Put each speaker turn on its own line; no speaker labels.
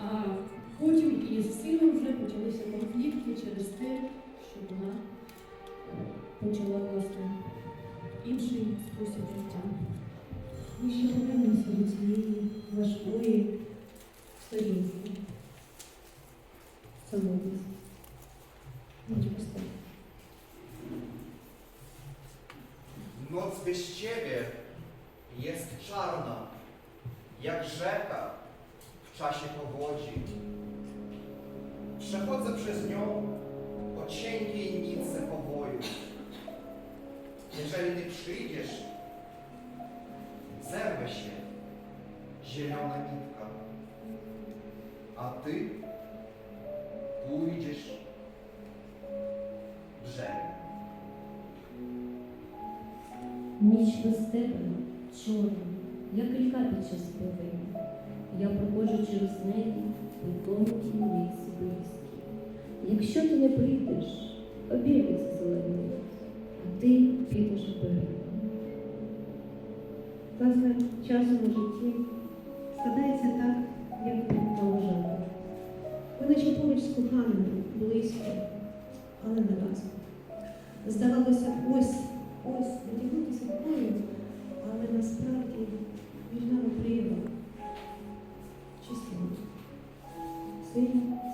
А потім із сином вже почалися конфлікти через те, що вона е, почала власне інший спосіб життя.
Ми ще повернемося до цієї важкої сторінки. Самотність.
Noc bez ciebie jest czarna, jak rzeka w czasie powodzi. Przechodzę przez nią po cienkiej nitce powoju. Jeżeli ty przyjdziesz, zerwę się zielona nitka, a ty pójdziesz brzegiem.
Ніч без тебе чорна, як ріка під час повені. Неї по тонкій віці близькі. Якщо ти не прийдеш, обійдеться зелений, а ти підеш берегом.
Власне, часом у житті складається так, як жати. Ви наче поруч з коханими, близько, але не разом. Здавалося ось, ось, дотягнутися бою, assim.